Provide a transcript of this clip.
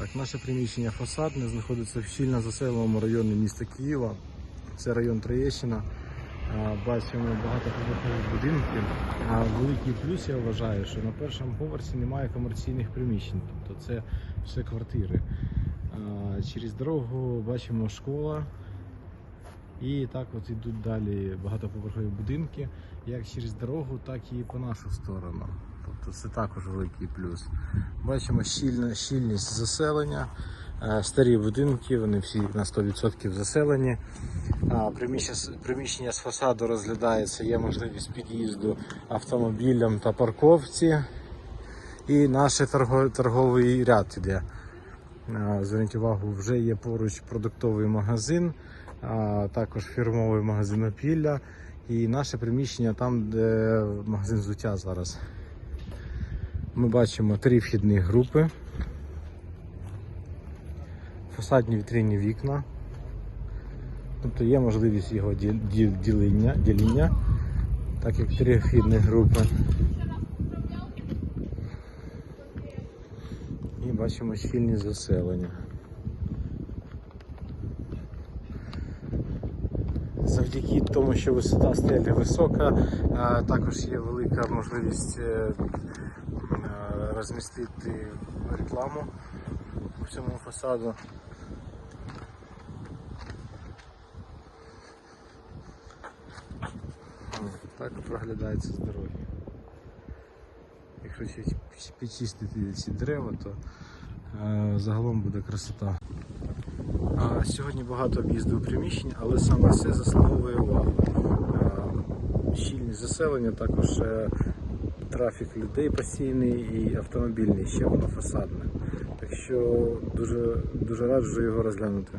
Так, наше приміщення фасадне знаходиться в щільно заселеному районі міста Києва. Це район Троєщина. Бачимо багатоповерхові будинки. А великий плюс я вважаю, що на першому поверсі немає комерційних приміщень, тобто це все квартири. Через дорогу бачимо школа. І так от ідуть далі багатоповерхові будинки, як через дорогу, так і по нашу сторону. Тобто це також великий плюс. Бачимо щільна, щільність заселення, е, старі будинки, вони всі на 100% заселені. З- приміщення з фасаду розглядається, є можливість під'їзду автомобілям та парковці. І наш торговий ряд іде. Зверніть увагу, вже є поруч продуктовий магазин, також фірмовий магазин опілля. І наше приміщення там, де магазин взуття зараз. Ми бачимо три вхідні групи, фасадні вітринні вікна. Тобто є можливість його ді- ді- ділення, діління, так як три вхідні групи. І бачимо щільність заселення. Завдяки тому, що висота стелі висока, також є велика можливість е, розмістити рекламу по всьому фасаду. Так проглядається з дороги. Якщо підчистити ці дерева, то е, загалом буде красота. А, Сьогодні багато об'їздив приміщень, але саме це заслуговує увагу. А, Щільність заселення, також е, трафік людей постійний і автомобільний, ще воно фасадне. Так що дуже, дуже раджу його розглянути.